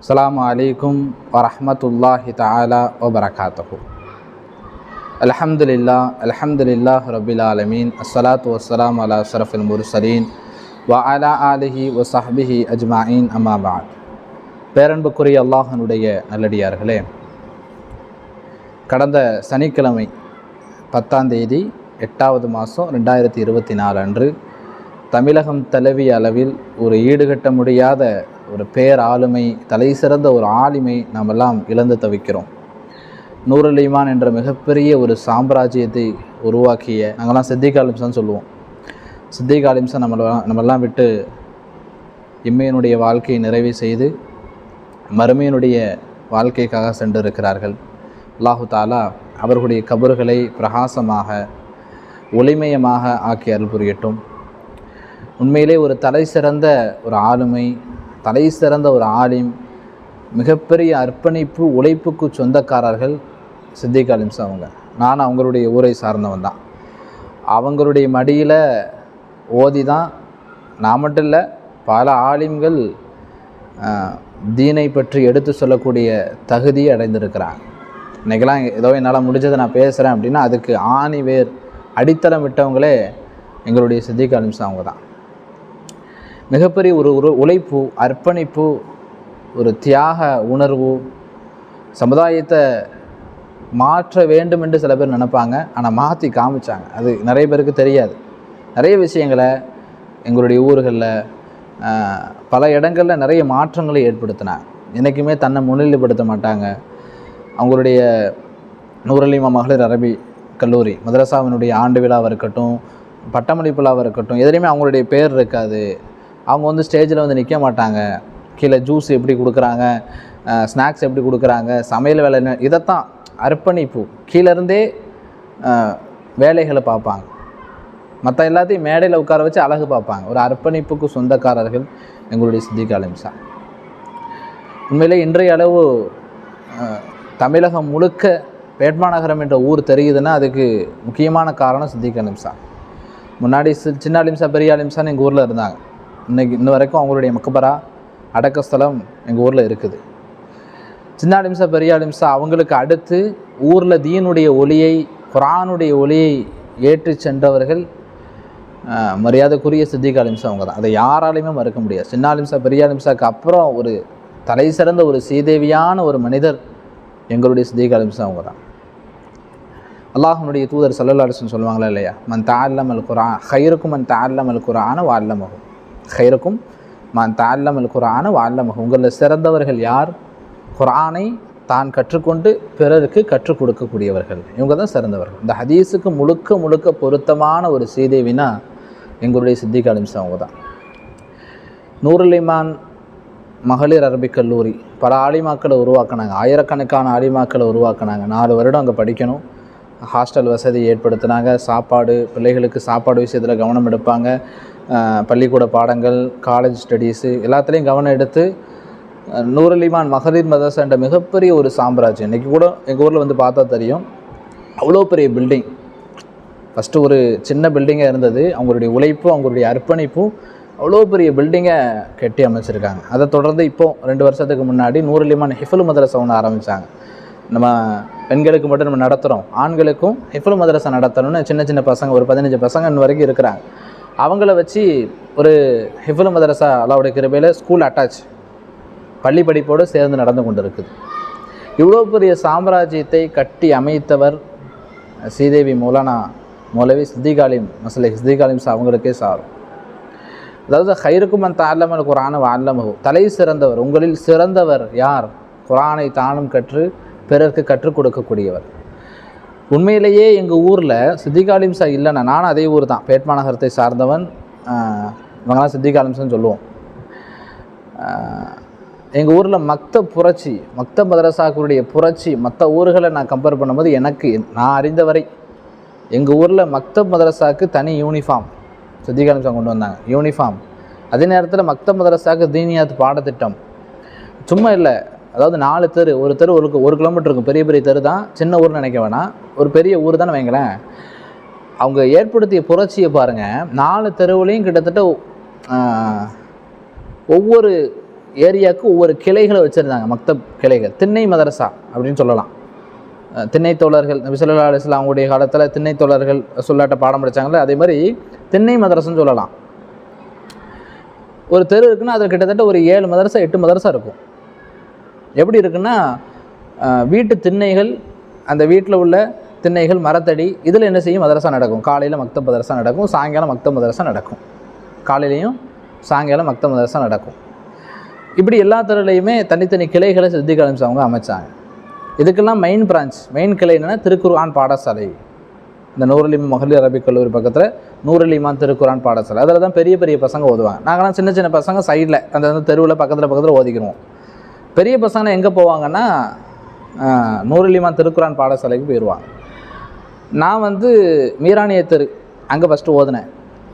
அஸ்ஸலாமு அலைக்கும் வரஹ்மத்துல்லாஹி தஆலா வபரகாத்துஹு அல்ஹம்துலில்லா அல்ஹம்துலில்லாஹ் ரபில் ஆலமீன் அஸ்ஸலாத்து வஸ்ஸலாம் அலா அஷ்ரஃபில் முர்சலீன் வ அலா ஆலிஹி வ சஹ்பிஹி அஜ்மாயின் அம்மா பேரன்புக்குரிய அல்லாஹனுடைய நல்லடியார்களே கடந்த சனிக்கிழமை பத்தாம் தேதி எட்டாவது மாதம் ரெண்டாயிரத்தி இருபத்தி நாலு அன்று தமிழகம் தழுவிய அளவில் ஒரு ஈடுகட்ட முடியாத ஒரு பேர் ஆளுமை தலை சிறந்த ஒரு ஆளுமை நாமெல்லாம் இழந்து தவிக்கிறோம். நூருல் ஈமான் என்ற மிகப்பெரிய ஒரு சாம்ராஜ்யத்தை உருவாக்கிய நாங்கள்லாம் சித்திக் ஆலிம்சான்னு சொல்லுவோம். சித்திக் ஆலிம்சா நம்மளெல்லாம் நம்மெல்லாம் விட்டு இம்மையினுடைய வாழ்க்கையை நிறைவு செய்து மறுமையினுடைய வாழ்க்கைக்காக சென்றிருக்கிறார்கள். அல்லாஹு தாலா அவர்களுடைய கபறுகளை பிரகாசமாக ஒளிமயமாக ஆக்கி அருள் புரியட்டும். உண்மையிலே ஒரு தலை சிறந்த ஒரு ஆளுமை தலை சிறந்த ஒரு ஆலிம் மிகப்பெரிய அர்ப்பணிப்பு உழைப்புக்கு சொந்தக்காரர்கள் சித்திக் அலிம்ஸ் அவங்க. நான் அவங்களுடைய ஊரை சார்ந்தவன் தான். அவங்களுடைய மடியில் ஓதி தான் நான் மட்டும் இல்லை பல ஆலிம்கள் தீனை பற்றி எடுத்து சொல்லக்கூடிய தகுதியை அடைந்திருக்கிறாங்க. இன்றைக்கெல்லாம் ஏதோ என்னால் முடிஞ்சதை நான் பேசுகிறேன் அப்படின்னா அதுக்கு ஆணி வேர் அடித்தளம் விட்டவங்களே எங்களுடைய சித்திக் அலிம்ஸ் அவங்க தான். மிகப்பெரிய ஒரு ஒரு உழைப்பு அர்ப்பணிப்பு ஒரு தியாக உணர்வு சமுதாயத்தை மாற்ற வேண்டும் என்று சில பேர் நினைப்பாங்க. ஆனால் மாற்றி காமிச்சாங்க. அது நிறைய பேருக்கு தெரியாது. நிறைய விஷயங்களை எங்களுடைய ஊர்களில் பல இடங்களில் நிறைய மாற்றங்களை ஏற்படுத்தினாங்க. என்றைக்குமே தன்னை முன்னிலைப்படுத்த மாட்டாங்க. அவங்களுடைய நூரலிமா மகளிர் அரபி கல்லூரி மதரசாவினுடைய ஆண்டு விழாவாக இருக்கட்டும் பட்டமளிப்பு விழாவாக இருக்கட்டும் எதுலேயுமே அவங்களுடைய பேர் இருக்காது. அவங்க வந்து ஸ்டேஜில் வந்து நிற்க மாட்டாங்க. கீழே ஜூஸ் எப்படி கொடுக்குறாங்க ஸ்நாக்ஸ் எப்படி கொடுக்குறாங்க சமையல் வேலை என்ன இதைத்தான் அர்ப்பணிப்பு. கீழேருந்தே வேலைகளை பார்ப்பாங்க. மற்ற எல்லாத்தையும் மேடையில் உட்கார வச்சு அழகு பார்ப்பாங்க. ஒரு அர்ப்பணிப்புக்கு சொந்தக்காரர்கள் எங்களுடைய சித்திக் அலிம்சா. உண்மையிலே இன்றைய அளவு தமிழகம் முழுக்க வேட்மாநகரம் என்ற ஊர் தெரியுதுன்னா அதுக்கு முக்கியமான காரணம் சித்திக் அலிம்சா. முன்னாடி சி சின்ன அலிம்சா பெரிய அலிம்சான்னு எங்கள் ஊரில் இருந்தாங்க. இன்னைக்கு இன்ன வரைக்கும் அவங்களுடைய மக்கபரா அடக்கஸ்தலம் எங்கள் ஊரில் இருக்குது. சின்ன அலிம்சா பெரிய அலிம்சா அவங்களுக்கு அடுத்து ஊரில் தீனுடைய ஒளியை குரானுடைய ஒளியை ஏற்றி சென்றவர்கள் மரியாதைக்குரிய சித்திக் அலிம்சா அவங்க தான். அதை யாராலையுமே மறுக்க முடியாது. சின்ன அலிம்சா பெரிய அப்புறம் ஒரு தலை சிறந்த ஒரு சீதேவியான ஒரு மனிதர் எங்களுடைய சித்திக் அலிம்சா அவங்க தான். அல்லாஹனுடைய தூதர் சல்லல்லா சொல்லுவாங்களா இல்லையா? மன் தால்லம் அல் குரான் ஹைருக்கும் மன் தால்லம் அல் குரான வால்லமகும் ஹைருக்கும் மான் தால்லம் அல் குரான உங்களில் சிறந்தவர்கள் யார் குரானை தான் கற்றுக்கொண்டு பிறருக்கு கற்றுக் கொடுக்கக்கூடியவர்கள் இவங்க தான் சிறந்தவர்கள் இந்த ஹதீஸுக்கு முழுக்க முழுக்க பொருத்தமான ஒரு சீதேவினா எங்களுடைய சித்திக் அலிம்சா அவங்க தான் நூறுலிமான் மகளிர் அரபிக் கல்லூரி பல ஆலிமாக்களை உருவாக்கினாங்க ஆயிரக்கணக்கான ஆலிமாக்களை உருவாக்குனாங்க நாலு வருடம் அங்கே படிக்கணும் ஹாஸ்டல் வசதி ஏற்படுத்தினாங்க சாப்பாடு பிள்ளைகளுக்கு சாப்பாடு விஷயத்தில் கவனம் எடுப்பாங்க பள்ளிக்கூட பாடங்கள் காலேஜ் ஸ்டடீஸு எல்லாத்துலேயும் கவனம் எடுத்து நூரலிமான் நூருல் இமான் மகளிர் என்ற மிகப்பெரிய ஒரு சாம்ராஜ்யம். இன்றைக்கி கூட எங்கள் ஊரில் வந்து பார்த்தா தெரியும். அவ்வளோ பெரிய பில்டிங் ஃபஸ்ட்டு ஒரு சின்ன பில்டிங்காக இருந்தது. அவங்களுடைய உழைப்பும் அவங்களுடைய அர்ப்பணிப்பும் அவ்வளோ பெரிய பில்டிங்கை கட்டி அமைச்சிருக்காங்க. அதை தொடர்ந்து இப்போது ரெண்டு வருஷத்துக்கு முன்னாடி நூறுல் ஹிஃபுல் மதரசை ஒன்று ஆரம்பித்தாங்க நம்ம பெண்களுக்கு மட்டும் நம்ம நடத்துகிறோம் ஆண்களுக்கும் ஹிஃபுல் மதரசை நடத்தணும்னு சின்ன சின்ன பசங்க ஒரு பதினஞ்சு பசங்க இன்ன வரைக்கும் இருக்கிறாங்க. அவங்கள வச்சு ஒரு ஹிஃபுல் மதரசா அல்லாவுடைய கிருபையில் ஸ்கூல் அட்டாச் பள்ளி படிப்போடு சேர்ந்து நடந்து கொண்டு இருக்குது இவ்வளோ பெரிய சாம்ராஜ்யத்தை கட்டி அமைத்தவர் ஸ்ரீதேவி மௌலானா மௌலவி சித்திகாலிம் மசலை சித்திகாலிம் அவங்களுக்கே சாரும். அதாவது ஹைருக்கும் அந்த அல்லமல் குரான அல்லமகு தலை சிறந்தவர் உங்களில் சிறந்தவர் யார்? குரானை தானும் கற்று பிறருக்கு கற்றுக் கொடுக்கக்கூடியவர். உண்மையிலேயே எங்கள் ஊரில் சித்திகாலிம் சா இல்லைன்னா நானும் அதே ஊர் தான். பேட்மாநகரத்தை சார்ந்தவன் இவங்கெல்லாம் சித்திகாலிம்ஸ்னு சொல்லுவோம். எங்கள் ஊரில் மக்த புரட்சி மக்த மதரசாக்களுடைய புரட்சி மற்ற ஊர்களை நான் கம்பேர் பண்ணும்போது எனக்கு நான் அறிந்தவரை எங்கள் ஊரில் மக்த மதரசாவுக்கு தனி யூனிஃபார்ம் சித்திகாலிம்சம் கொண்டு வந்தாங்க. யூனிஃபார்ம் அதே நேரத்தில் மக்த மதரசாவுக்கு தீனியாத் பாடத்திட்டம். சும்மா இல்லை அதாவது நாலு தெரு ஒரு தெரு ஒரு ஒரு கிலோமீட்டர் இருக்கும். பெரிய பெரிய தெரு தான். சின்ன ஊர்னு நினைக்க வேணாம். ஒரு பெரிய ஊர் தானே வைங்களேன். அவங்க ஏற்படுத்திய புரட்சியை பாருங்கள் நாலு தெருவுலேயும் கிட்டத்தட்ட ஒவ்வொரு ஏரியாவுக்கு ஒவ்வொரு கிளைகளை வச்சுருந்தாங்க. மக்தப் கிளைகள். திண்ணை மதரசா அப்படின்னு சொல்லலாம். திண்ணை தோழர்கள் நபி அலிஸ்லாம் அவங்களுடைய காலத்தில் திண்ணை தோழர்கள் சொல்லாட்ட பாடம் படித்தாங்களே அதே மாதிரி திண்ணை மதரசன்னு சொல்லலாம். ஒரு தெரு இருக்குன்னா அதில் கிட்டத்தட்ட ஒரு ஏழு மதரசா எட்டு மதரசா இருக்கும். எப்படி இருக்குன்னா வீட்டு திண்ணைகள் அந்த வீட்டில் உள்ள திண்ணைகள் மரத்தடி இதில் என்ன செய்யும்? மதரசா நடக்கும். காலையில் மக்த மதரசா நடக்கும் சாயங்காலம் மக்த மதரசா நடக்கும். காலையிலையும் சாயங்காலம் மக்த மதரசா நடக்கும். இப்படி எல்லா துறையிலையுமே தனித்தனி கிளைகளை சித்திக் அவங்க அமைச்சாங்க. இதுக்கெல்லாம் மெயின் பிரான்ச் மெயின் கிளை என்னென்னா திருக்குர்ஆன் பாடசாலை. இந்த நூரலிமான் மகளிர் அரபிக் கல்லூரி பக்கத்தில் நூரலிமான் திருக்குர்ஆன் பாடசாலை. அதில் தான் பெரிய பெரிய பசங்க ஓதுவாங்க. நாங்களாம் சின்ன சின்ன பசங்க சைடில் அந்த அந்த தெருவில் பக்கத்தில் பக்கத்தில் ஓதிக்கிறோம் பெரிய பசங்க எங்கே போவாங்கன்னா நூறுலிமான் திருக்குறான் பாடசாலைக்கு போயிடுவாங்க நான் வந்து மீரானிய தெரு அங்கே ஃபஸ்ட்டு ஓதினேன்.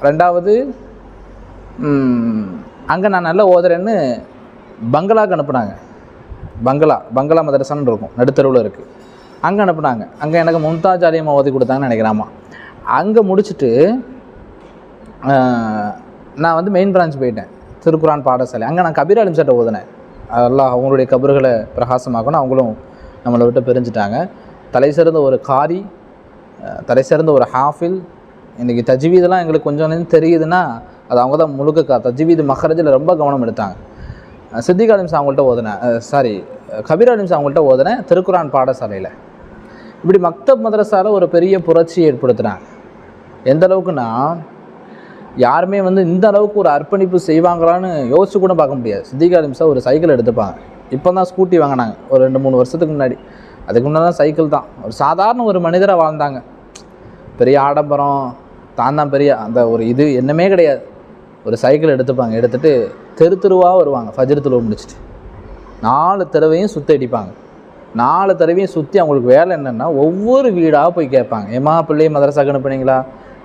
ரெண்டாவது அங்கே நான் நல்லா ஓதுறேன்னு பங்களாக்கு அனுப்புனாங்க. பங்களா பங்களா மதரசான்னு இருக்கும் நடுத்தருவில் இருக்குது அங்கே அனுப்புனாங்க. அங்கே எனக்கு மும்தாஜ் அலியம்மா ஓதி கொடுத்தாங்கன்னு நினைக்கிறாமா அங்கே முடிச்சுட்டு நான் வந்து மெயின் பிரான்ச் போயிட்டேன். திருக்குறான் பாடசாலை. அங்கே நான் கபீர் அலிம் சட்டை ஓதுனேன். அதெல்லாம் அவங்களுடைய கபறுகளை பிரகாசமாக்கணும். அவங்களும் நம்மளை விட்டு பிரிஞ்சுட்டாங்க. தலை சிறந்த ஒரு காரி தலை சிறந்த ஒரு ஹாஃபில். இன்றைக்கி தஜ்வீதெல்லாம் எங்களுக்கு கொஞ்சம் தெரியுதுன்னா அது அவங்க தான் முழுக்க கா தஜ்வீது மஹரஜில் ரொம்ப கவனம் எடுத்தாங்க. சித்திக் அலிம்ஸ் அவங்கள்ட்ட ஓதுனேன் சாரி கபீர் அலிம்ஸ் அவங்கள்ட்ட ஓதுனேன் திருக்குரான் பாடசாலையில். இப்படி மக்தப் மதரசாவில் ஒரு பெரிய புரட்சி ஏற்படுத்துகிறாங்க எந்த அளவுக்குன்னா யாருமே வந்து இந்த அளவுக்கு ஒரு அர்ப்பணிப்பு செய்வாங்களான்னு யோசிச்சு கூட பார்க்க முடியாது. சித்திகா நிமிஷம் ஒரு சைக்கிள் எடுத்துப்பாங்க. இப்போ தான் ஸ்கூட்டி வாங்கினாங்க. ஒரு ரெண்டு மூணு வருஷத்துக்கு முன்னாடி. அதுக்கு முன்னாடி தான் சைக்கிள் தான். ஒரு சாதாரண ஒரு மனிதராக வாழ்ந்தாங்க. பெரிய ஆடம்பரம் தான் தான் பெரிய அந்த ஒரு இது என்னமே கிடையாது. ஒரு சைக்கிள் எடுத்துப்பாங்க. எடுத்துட்டு தெரு தெருவாக வருவாங்க. ஃபஜ்ரு தெருவை முடிச்சுட்டு. நாலு தடவையும் சுற்றி அடிப்பாங்க. நாலு தடவையும் சுற்றி அவங்களுக்கு வேலை என்னென்னா ஒவ்வொரு வீடாக போய் கேட்பாங்க. எம்மா பிள்ளை மதரசாக்கு அனுப்புனீங்களா?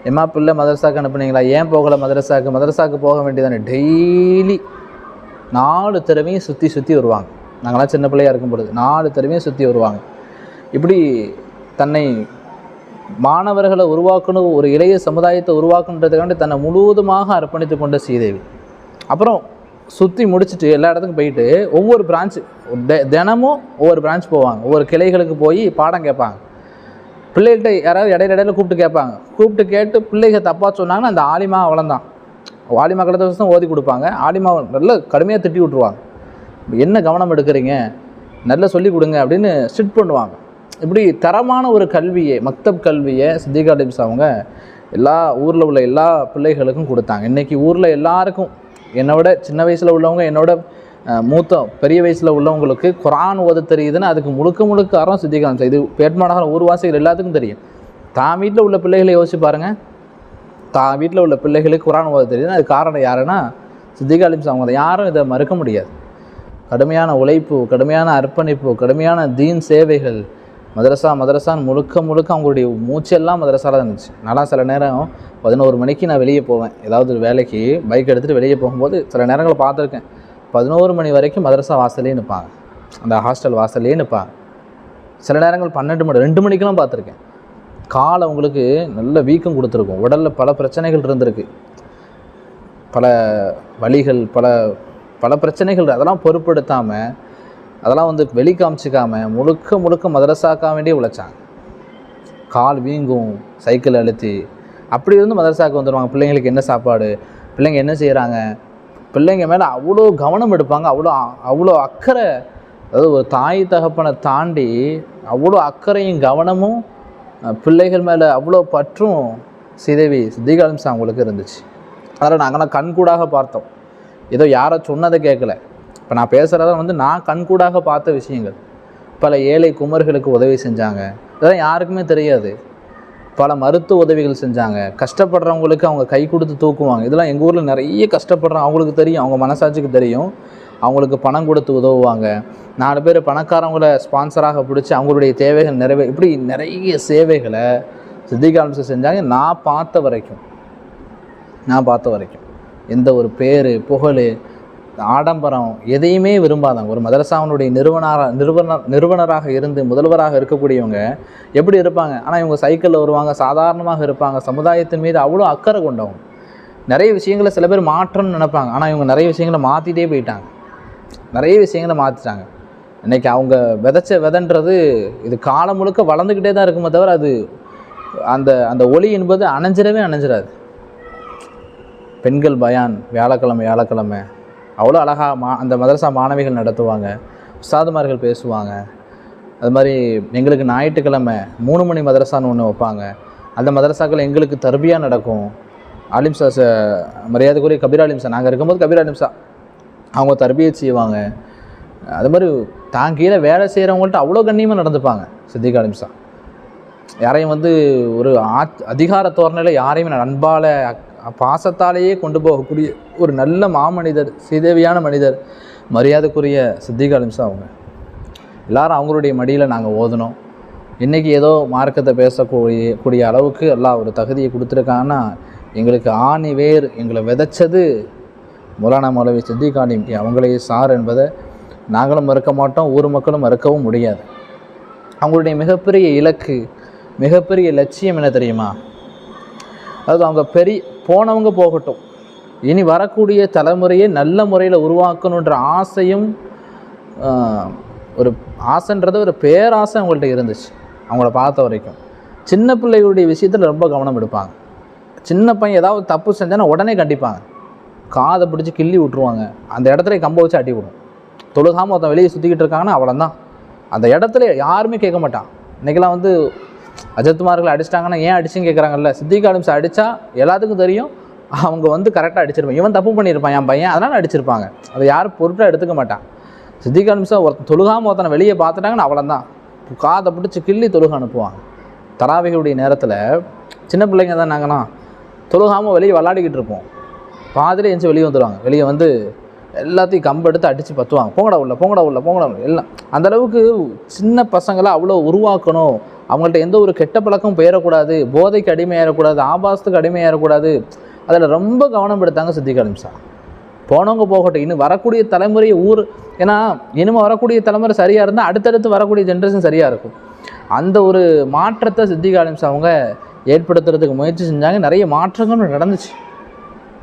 எம்மா பிள்ளை மதரசாக்கு அனுப்புனீங்களா? ஏன் போகலை மதரசாக்கு? மதரசாக்கு போக வேண்டியதானே? டெய்லி நாலு தடவையும் சுற்றி சுற்றி வருவாங்க. நாங்களாம் சின்ன பிள்ளையாக இருக்கும் பொழுது நாலு தடவையும் சுற்றி வருவாங்க. இப்படி தன்னை மாணவர்களை உருவாக்கணும் ஒரு இளைய சமுதாயத்தை உருவாக்கணுன்றதுக்காண்டி தன்னை முழுவதுமாக அர்ப்பணித்து கொண்ட ஸ்ரீதேவி. அப்புறம் சுற்றி முடிச்சுட்டு எல்லா இடத்துக்கும் போயிட்டு ஒவ்வொரு பிரான்ச்சு தினமும் ஒவ்வொரு பிரான்ச் போவாங்க. ஒவ்வொரு கிளைகளுக்கு போய் பாடம் கேட்பாங்க. பிள்ளைகிட்ட யாராவது இடையில இடையில கூப்பிட்டு கேட்பாங்க. கூப்பிட்டு கேட்டு பிள்ளைக தப்பாக சொன்னாங்கன்னா அந்த ஆலிமா அவ்வளோதான் ஆலிமா கடத்த வருஷம் ஓதி கொடுப்பாங்க. ஆலிமா நல்ல கடுமையாக திட்டி விட்ருவாங்க என்ன கவனம் எடுக்கிறீங்க? நல்லா சொல்லி கொடுங்க அப்படின்னு ஸ்ட்ரிட் பண்ணுவாங்க. இப்படி தரமான ஒரு கல்வியை மக்தப் கல்வியை சித்திகா டிப்ஸ் அவங்க எல்லா ஊரில் உள்ள எல்லா பிள்ளைகளுக்கும் கொடுத்தாங்க. இன்றைக்கி ஊரில் எல்லாருக்கும் என்னோட சின்ன வயசில் உள்ளவங்க என்னோட மூத்த பெரிய வயசில் உள்ளவங்களுக்கு குரான் ஓத தெரியுதுன்னா அதுக்கு முழுக்க முழுக்க அறம் சித்திகா இது பேட்மாநகரம் ஊர்வாசிகள் எல்லாத்துக்கும் தெரியும். தான் வீட்டில் உள்ள பிள்ளைகளை யோசிச்சு பாருங்கள் தான் வீட்டில் உள்ள பிள்ளைகளுக்கு குரான் ஓத தெரியுதுன்னா அது காரணம் யாருன்னா சித்திகா டிப்ஸ் அவங்க யாரும் இதை மறுக்க முடியாது. கடுமையான உழைப்பு கடுமையான அர்ப்பணிப்பு கடுமையான தீன் சேவைகள் மதரசா மதரசான்னு முழுக்க முழுக்க அவங்களுடைய மூச்செல்லாம் மதரசாவில் இருந்துச்சு. நான்லாம் சில நேரம் பதினோரு மணிக்கு நான் வெளியே போவேன். ஏதாவது ஒரு வேலைக்கு பைக் எடுத்துகிட்டு வெளியே போகும்போது சில நேரங்களை பார்த்துருக்கேன். பதினோரு மணி வரைக்கும் மதரசா வாசல்லே நிற்பாங்க அந்த ஹாஸ்டல் வாசல்லே நிற்பாங்க சில நேரங்கள் பன்னெண்டு மணி ரெண்டு மணிக்கெல்லாம் பார்த்துருக்கேன். கால் அவங்களுக்கு நல்ல வீக்கம் கொடுத்துருக்கும். உடலில் பல பிரச்சனைகள் இருந்திருக்கு. பல வழிகள் பல பல பிரச்சனைகள் அதெல்லாம் பொருட்படுத்தாமல் அதெல்லாம் வந்து வெளி காமிச்சிக்காம முழுக்க முழுக்க மதரசாக்கா வேண்டியே உழைச்சாங்க. கால் வீங்கும் சைக்கிள் அழுத்தி. அப்படி இருந்து மதரசாவுக்கு வந்துடுவாங்க பிள்ளைங்களுக்கு என்ன சாப்பாடு? பிள்ளைங்க என்ன செய்கிறாங்க பிள்ளைங்க மேலே அவ்வளோ கவனம் எடுப்பாங்க அவ்வளோ அவ்வளோ அக்கறை. அதாவது ஒரு தாய் தகப்பனை தாண்டி அவ்வளோ அக்கறையும் கவனமும் பிள்ளைகள் மேலே அவ்வளோ பற்றும் சிதவி சித்திகாலம்ஸ் அவங்களுக்கு இருந்துச்சு. அதனால் நாங்கள்லாம் கண்கூடாக பார்த்தோம். ஏதோ யாரோ சொன்னதை கேட்கல. இப்போ நான் பேசுகிறத வந்து நான் கண்கூடாக பார்த்த விஷயங்கள். பல ஏழை குமர்களுக்கு உதவி செஞ்சாங்க. இதெல்லாம் யாருக்குமே தெரியாது. பல மருத்துவ உதவிகள் செஞ்சாங்க. கஷ்டப்படுறவங்களுக்கு அவங்க கை கொடுத்து தூக்குவாங்க. இதெல்லாம் எங்கள் ஊரில் நிறைய கஷ்டப்படுறோம். அவங்களுக்கு தெரியும். அவங்க மனசாட்சிக்கு தெரியும். அவங்களுக்கு பணம் கொடுத்து உதவுவாங்க. நாலு பேர் பணக்காரவங்களை ஸ்பான்சராக பிடிச்சி அவங்களுடைய தேவைகள் நிறைவே இப்படி நிறைய சேவைகளை சித்திகாலம்ஸ் செஞ்சாங்க. நான் பார்த்த வரைக்கும். நான் பார்த்த வரைக்கும். எந்த ஒரு பேர் புகழ் ஆடம்பரம் எதையுமே விரும்பாதவங்க. ஒரு மதரசாவினுடைய நிறுவனராக நிறுவனர் நிறுவனராக இருந்து முதல்வராக இருக்கக்கூடியவங்க எப்படி இருப்பாங்க? ஆனால் இவங்க சைக்கிளில் வருவாங்க சாதாரணமாக இருப்பாங்க. சமுதாயத்தின் மீது அவ்வளோ அக்கறை கொண்டவங்க. நிறைய விஷயங்களை சில பேர் மாற்றம்னு நினைப்பாங்க. ஆனால் இவங்க நிறைய விஷயங்களை மாற்றிட்டே போயிட்டாங்க. நிறைய விஷயங்களை மாற்றிட்டாங்க இன்றைக்கி அவங்க விதைச்ச விதன்றது இது காலம் முழுக்க வளர்ந்துக்கிட்டே தான் இருக்குமே தவிர அது அந்த அந்த ஒளி என்பது அணைஞ்சிடவே அணைஞ்சிடாது. பெண்கள் பயான் வியாழக்கிழமை வியாழக்கிழமை. அவ்வளோ அழகாக மா அந்த மதரசா மாணவிகள் நடத்துவாங்க. உஸ்தாதுமார்கள் பேசுவாங்க. அது மாதிரி எங்களுக்கு ஞாயிற்றுக்கிழமை மூணு மணி மதரசான்னு ஒன்று வைப்பாங்க. அந்த மதரசாக்கள் எங்களுக்கு தர்பியாக நடக்கும். அலிம்சா ச மரியாதைக்குரிய கபீர் அலிம்சா நாங்கள் இருக்கும்போது கபீர் அலிம்சா அவங்க தர்பியை செய்வாங்க. அது மாதிரி தான் கீழே வேலை செய்கிறவங்கள்ட்ட அவ்வளோ கண்ணியமாக நடந்துப்பாங்க சித்திக் அலிம்சா யாரையும் வந்து ஒரு ஆத் அதிகார தோரணையில் யாரையுமே அன்பால் பாசத்தாலேயே கொண்டு போகக்கூடிய ஒரு நல்ல மாமனிதர் சீதேவியான மனிதர் மரியாதைக்குரிய சித்திக் அலிம்சா அவங்க. எல்லாரும் அவங்களுடைய மடியில் நாங்கள் ஓதணும். இன்றைக்கி ஏதோ மார்க்கத்தை பேசக்கூடிய கூடிய அளவுக்கு எல்லாம் ஒரு தகுதியை கொடுத்துருக்காங்கன்னா எங்களுக்கு ஆணி வேர் எங்களை விதைச்சது மௌலானா மௌலவி சித்திகாலிம் அவங்களே சார் என்பதை நாங்களும் மறுக்க மாட்டோம் ஊர் மக்களும் மறுக்கவும் முடியாது. அவங்களுடைய மிகப்பெரிய இலக்கு மிகப்பெரிய லட்சியம் என்ன தெரியுமா? அதாவது அவங்க பெரிய போனவங்க போகட்டும். இனி வரக்கூடிய தலைமுறையை நல்ல முறையில் உருவாக்கணுன்ற ஆசையும் ஒரு ஆசைன்றது ஒரு பேராசை அவங்கள்ட்ட இருந்துச்சு. அவங்கள பார்த்த வரைக்கும். சின்ன பிள்ளைகளுடைய விஷயத்தில் ரொம்ப கவனம் எடுப்பாங்க. சின்ன பையன் ஏதாவது தப்பு செஞ்சானா உடனே கண்டிப்பாங்க. காதை பிடிச்சி கிள்ளி விட்ருவாங்க அந்த இடத்துல கம்ப வச்சு அடி விடும் தொழுகாமல் ஒருத்தன் வெளியே சுற்றிக்கிட்டு இருக்காங்கன்னா அவ்வளோதான் அந்த இடத்துல யாருமே கேட்க மாட்டான். இன்றைக்கெல்லாம் வந்து அஜித்குமார்களை அடிச்சிட்டாங்கன்னா ஏன் அடிச்சுன்னு கேட்குறாங்கல்ல சித்திக் ஆலிம்ஸ் அடித்தா எல்லாத்துக்கும் தெரியும். அவங்க வந்து கரெக்டாக அடிச்சிருப்பான் இவன் தப்பு பண்ணியிருப்பான் என் பையன். அதனால் அடிச்சிருப்பாங்க. அதை யாரும் பொருட்டாக எடுத்துக்க மாட்டான் சித்திக் ஆலிம்ஸா ஒருத்தன் தொழுகாமல் ஒருத்தனை வெளியே பார்த்துட்டாங்கன்னா அவ்வளோதான் காதை பிடிச்சி கிள்ளி தொழுக அனுப்புவாங்க. தராவிகளுடைய நேரத்தில் சின்ன பிள்ளைங்க தான் நாங்களாம் தொழுகாமல் வெளியே விளாடிக்கிட்டு இருப்போம். பாதிரி எந்திச்சு வெளியே வந்துடுவாங்க வெளியே வந்து எல்லாத்தையும் கம்பு எடுத்து அடித்து பத்துவாங்க. போங்கடா உள்ள போங்கடா உள்ள போங்கடா உள்ள. எல்லாம் அந்த அளவுக்கு சின்ன பசங்களை அவ்வளோ உருவாக்கணும். அவங்கள்ட்ட எந்த ஒரு கெட்ட பழக்கம் போயிடக்கூடாது போதைக்கு அடிமையாயிடக்கூடாது ஆபாசத்துக்கு அடிமையாயிடக்கூடாது அதில் ரொம்ப கவனம் எடுத்தாங்க சித்திக் சார் போனவங்க போகட்டும் இன்னும் வரக்கூடிய தலைமுறை ஊர் ஏன்னா இனிமேல் வரக்கூடிய தலைமுறை சரியாக இருந்தால் அடுத்தடுத்து வரக்கூடிய ஜென்ரேஷன் சரியாக இருக்கும். அந்த ஒரு மாற்றத்தை சித்திக் அவங்க ஏற்படுத்துறதுக்கு முயற்சி செஞ்சாங்க. நிறைய மாற்றங்களும் நடந்துச்சு.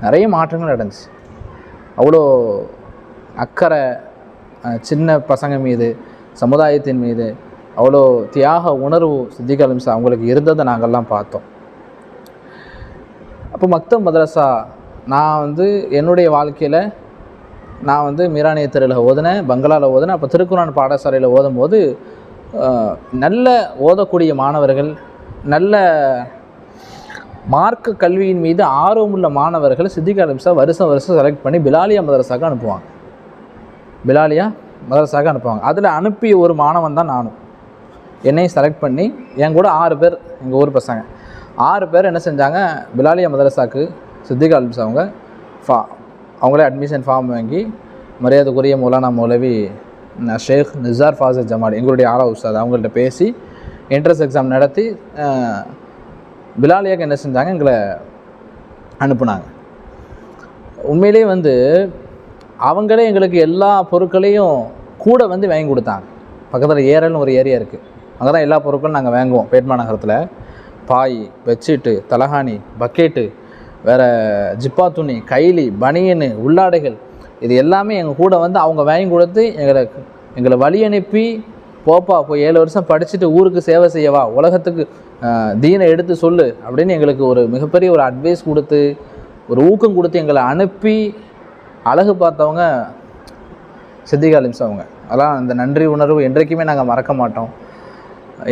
நிறைய மாற்றங்கள் நடந்துச்சு. அவ்வளோ அக்கறை சின்ன பசங்க மீது சமுதாயத்தின் மீது அவ்வளோ தியாக உணர்வு சித்திக் அலிம்சா அவங்களுக்கு இருந்ததை நாங்கள்லாம் பார்த்தோம். அப்போ மக்தம் மதரசா நான் வந்து என்னுடைய வாழ்க்கையில் நான் வந்து மீரானிய தெருவில் ஓதினேன் பங்களாவில் ஓதினேன். அப்போ திருக்குறான் பாடசாலையில் ஓதும்போது போது நல்ல ஓதக்கூடிய மாணவர்கள் நல்ல மார்க்க கல்வியின் மீது ஆர்வமுள்ள மாணவர்கள் சித்திக் அலிம்சா வருஷம் வருஷம் செலக்ட் பண்ணி பிலாலியா மதரசாக்கு அனுப்புவாங்க. பிலாலியா மதரசாக அனுப்புவாங்க. அதில் அனுப்பிய ஒரு மாணவன் தான் நானும். என்னையும் செலக்ட் பண்ணி என் கூட ஆறு பேர் எங்கள் ஊர் பசங்க. ஆறு பேர் என்ன செஞ்சாங்க? பிலாலியா மதரசாக்கு சித்திக் அல்பிஸ் அவங்க ஃபா அவங்களே அட்மிஷன் ஃபார்ம் வாங்கி மரியாதைக்குரிய மௌலானா மௌலவி ஷேக் நிசார் ஃபாசர் ஜமால் எங்களுடைய ஆலா உஸ்தாத் அவங்கள்ட்ட பேசி என்ட்ரன்ஸ் எக்ஸாம் நடத்தி பிலாலியாக்கு என்ன செஞ்சாங்க? எங்களை அனுப்புனாங்க. உண்மையிலேயே வந்து அவங்களே எங்களுக்கு எல்லா பொருட்களையும் கூட வந்து வாங்கி கொடுத்தாங்க. பக்கத்தில் ஏரல்னு ஒரு ஏரியா இருக்குது அங்கே தான் எல்லா பொருட்களும் நாங்கள் வாங்குவோம். பேட்மா நகரத்தில். பாய் பெட்ஷீட்டு தலகாணி பக்கெட்டு வேறு ஜிப்பா துணி கைலி பனியனு உள்ளாடைகள். இது எல்லாமே எங்கள் கூட வந்து அவங்க வாங்கி கொடுத்து எங்களை எங்களை வழி அனுப்பி போப்பா போய் ஏழு வருஷம் படிச்சுட்டு ஊருக்கு சேவை செய்யவா உலகத்துக்கு தீனை எடுத்து சொல்லு அப்படின்னு எங்களுக்கு ஒரு மிகப்பெரிய ஒரு அட்வைஸ் கொடுத்து ஒரு ஊக்கம் கொடுத்து எங்களை அனுப்பி அழகு பார்த்தவங்க சித்திகாலிம்ஸ் அவங்க. அதெல்லாம் அந்த நன்றி உணர்வு என்றைக்குமே நாங்கள் மறக்க மாட்டோம்.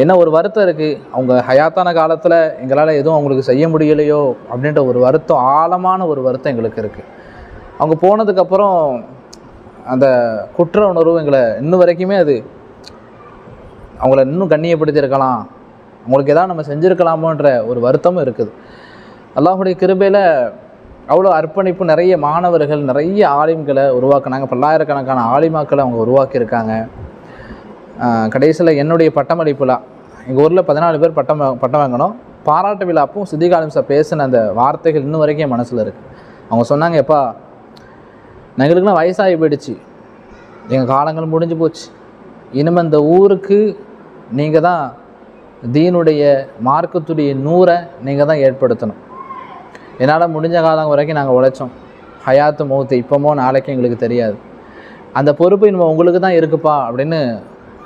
என்ன ஒரு வருத்தம் இருக்குது அவங்க ஹயாத்தான காலத்தில் எங்களால் எதுவும் அவங்களுக்கு செய்ய முடியலையோ அப்படின்ற ஒரு வருத்தம் ஆழமான ஒரு வருத்தம் எங்களுக்கு இருக்குது அவங்க போனதுக்கப்புறம் அந்த குற்ற உணர்வு எங்களை இன்னும் வரைக்குமே அது அவங்கள இன்னும் கண்ணியப்படுத்தியிருக்கலாம். அவங்களுக்கு எதாவது நம்ம செஞ்சுருக்கலாமோன்ற ஒரு வருத்தமும் இருக்குது. அல்லாஹுடைய கிருபையில் அவ்வளோ அர்ப்பணிப்பு நிறைய மாணவர்கள் நிறைய ஆலிம்களை உருவாக்குனாங்க. பல்லாயிரக்கணக்கான ஆலிமாக்களை அவங்க உருவாக்கியிருக்காங்க. கடைசியில் என்னுடைய பட்டமளிப்புலாம் எங்கள் ஊரில் பதினாலு பேர் பட்டம் பட்டம் வாங்கினோம். பாராட்டு விழாப்பும் அப்போ சித்திகாலம் சார் பேசின அந்த வார்த்தைகள் இன்னும் வரைக்கும் என் மனசில் இருக்குது அவங்க சொன்னாங்க எப்பா எங்களுக்குலாம் வயசாகி போயிடுச்சு. எங்கள் காலங்கள் முடிஞ்சு போச்சு. இனிமே இந்த ஊருக்கு நீங்கள் தான் தீனுடைய மார்க்கத்துடைய நூறை நீங்கள் தான் ஏற்படுத்தணும். என்னால் முடிஞ்ச காலம் வரைக்கும் நாங்கள் உழைச்சோம். ஹயாத்து மௌத்து இப்போமோ நாளைக்கும் எங்களுக்கு தெரியாது. அந்த பொறுப்பு இனிமே உங்களுக்கு தான் இருக்குப்பா அப்படின்னு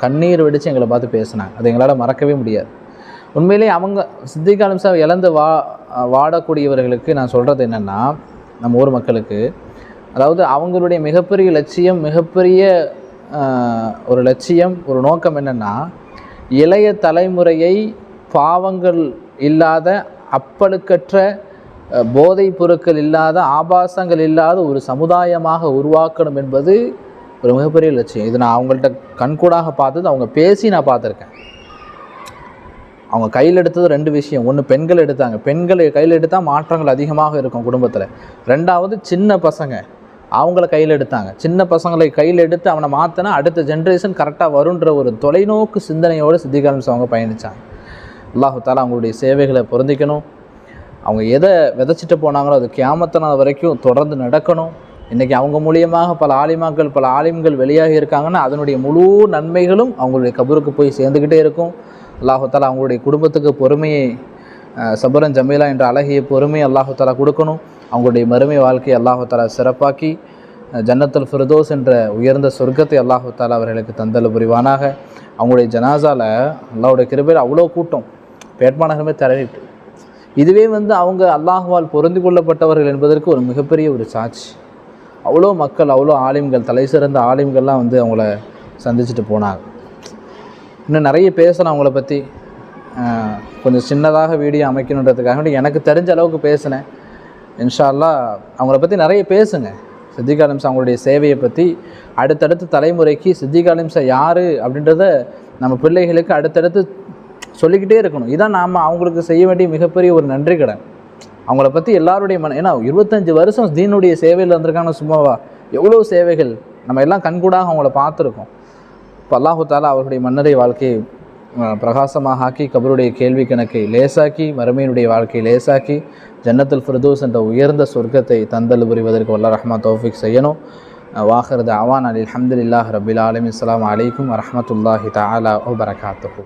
கண்ணீர் வெடித்து எங்களை பார்த்து பேசினாங்க. அது எங்களால் மறக்கவே முடியாது. உண்மையிலேயே அவங்க சித்திகாலம் சார் இழந்து வா வாடக்கூடியவர்களுக்கு நான் சொல்கிறது என்னென்னா நம்ம ஊர் மக்களுக்கு அதாவது அவங்களுடைய மிகப்பெரிய லட்சியம் மிகப்பெரிய ஒரு லட்சியம் ஒரு நோக்கம் என்னென்னா இளைய தலைமுறையை பாவங்கள் இல்லாத அப்பழுக்கற்ற போதைப் பொருட்கள் இல்லாத ஆபாசங்கள் இல்லாத ஒரு சமுதாயமாக உருவாக்கணும் என்பது ஒரு மிகப்பெரிய லட்சியம். இது நான் அவங்கள்ட்ட கண்கூடாக பார்த்தது அவங்க பேசி நான் பார்த்துருக்கேன். அவங்க கையில் எடுத்தது ரெண்டு விஷயம். ஒன்று பெண்கள் எடுத்தாங்க. பெண்கள் கையில் எடுத்தால் மாற்றங்கள் அதிகமாக இருக்கும் குடும்பத்தில். ரெண்டாவது சின்ன பசங்க அவங்கள கையில் எடுத்தாங்க. சின்ன பசங்களை கையில் எடுத்து அவனை மாற்றினா அடுத்த ஜென்ரேஷன் கரெக்டாக வருன்ற ஒரு தொலைநோக்கு சிந்தனையோடு சித்திகாலம்ஸ் அவங்க பயணித்தாங்க அல்லாஹு தாலா அவங்களுடைய சேவைகளை பொருந்திக்கணும். அவங்க எதை விதைச்சிட்டு போனாங்களோ அது கேமத்தனால் வரைக்கும் தொடர்ந்து நடக்கணும். இன்றைக்கி அவங்க மூலியமாக பல ஆலிமாக்கள் பல ஆலிம்கள் வெளியாகி இருக்காங்கன்னா அதனுடைய முழு நன்மைகளும் அவங்களுடைய கபருக்கு போய் சேர்ந்துக்கிட்டே இருக்கும். அல்லாஹு அவங்களுடைய குடும்பத்துக்கு பொறுமையை சபரன் ஜமீலா என்ற அழகிய பொறுமையை அல்லாஹத்தாலா கொடுக்கணும். அவங்களுடைய மறுமை வாழ்க்கையை அல்லாஹுதாலை சிறப்பாக்கி ஜன்னத்தல் ஜன்னத்துல் என்ற உயர்ந்த சொர்க்கத்தை அல்லாஹத்தாலா அவர்களுக்கு தந்தல் புரிவானாக. அவங்களுடைய ஜனாசாவில் அல்லாவுடைய கிருபையில் அவ்வளோ கூட்டம். பேட்மாநகரமே தரவிட்டு இதுவே வந்து அவங்க அல்லாஹுவால் பொருந்தி கொள்ளப்பட்டவர்கள் என்பதற்கு ஒரு மிகப்பெரிய ஒரு சாட்சி. அவ்வளோ மக்கள் அவ்வளோ ஆலிம்கள் தலை சிறந்த ஆலிம்கள்லாம் வந்து அவங்கள சந்திச்சுட்டு போனாங்க. இன்னும் நிறைய பேசலாம் அவங்கள பற்றி கொஞ்சம் சின்னதாக வீடியோ அமைக்கணுன்றதுக்காக வேண்டி எனக்கு தெரிஞ்ச அளவுக்கு பேசினேன். இன்ஷா அல்லாஹ் அவங்கள பற்றி நிறைய பேசுங்க. சித்திக் அலிம்சா அவங்களுடைய சேவையை பற்றி அடுத்தடுத்த தலைமுறைக்கு சித்திக் அலிம்சா யார் அப்படின்றத நம்ம பிள்ளைகளுக்கு அடுத்தடுத்து சொல்லிக்கிட்டே இருக்கணும். இதான் நாம் அவங்களுக்கு செய்ய வேண்டிய மிகப்பெரிய ஒரு நன்றி கடன். அவங்கள பற்றி எல்லாருடைய மன ஏன்னா இருபத்தஞ்சி வருஷம் தீனுடைய சேவையில் வந்திருக்காங்க சும்மாவா? எவ்வளோ சேவைகள்? நம்ம எல்லாம் கண்கூடாக அவங்கள பார்த்துருக்கோம். இப்போ அல்லாஹு தாலா அவர்களுடைய மன்னரை வாழ்க்கையை பிரகாசமாக ஆக்கி கபருடைய கேள்வி கணக்கை லேசாக்கி மறுமையினுடைய வாழ்க்கையை லேசாக்கி ஜன்னத்துல் ஃபிர்தூஸ் என்ற உயர்ந்த சொர்க்கத்தை தந்தல் புரிவதற்கு வல்ல ரஹ்மா தௌஃபிக் செய்யணும். அஹ், அவான் அலி அஹமதுல்லாஹ் ரபில் ஆலமி இஸ்லாம் அலைக்கும் வரஹ்மத்துல்லாஹி தஆலா வபரகாத்துஹு.